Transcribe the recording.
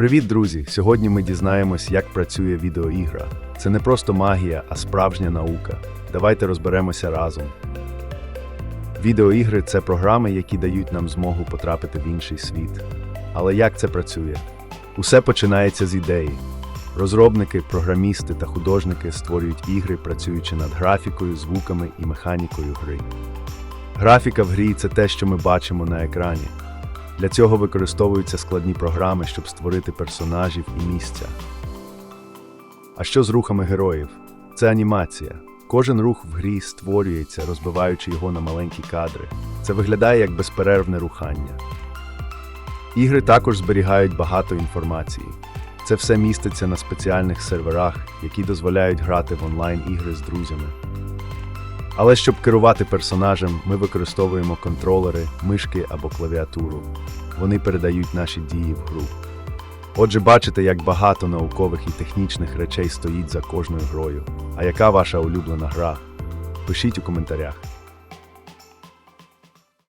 Привіт, друзі! Сьогодні ми дізнаємось, як працює відеоігра. Це не просто магія, а справжня наука. Давайте розберемося разом. Відеоігри це програми, які дають нам змогу потрапити в інший світ. Але як це працює? Усе починається з ідеї. Розробники, програмісти та художники створюють ігри, працюючи над графікою, звуками і механікою гри. Графіка в грі це те, що ми бачимо на екрані. Для цього використовуються складні програми, щоб створити персонажів і місця. А що з рухами героїв? Це анімація. Кожен рух в грі створюється, розбиваючи його на маленькі кадри. Це виглядає як безперервне рухання. Ігри також зберігають багато інформації. Це все міститься на спеціальних серверах, які дозволяють грати в онлайн-ігри з друзями. Але щоб керувати персонажем, ми використовуємо контролери, мишки або клавіатуру. Вони передають наші дії в гру. Отже, бачите, як багато наукових і технічних речей стоїть за кожною грою. А яка ваша улюблена гра? Пишіть у коментарях.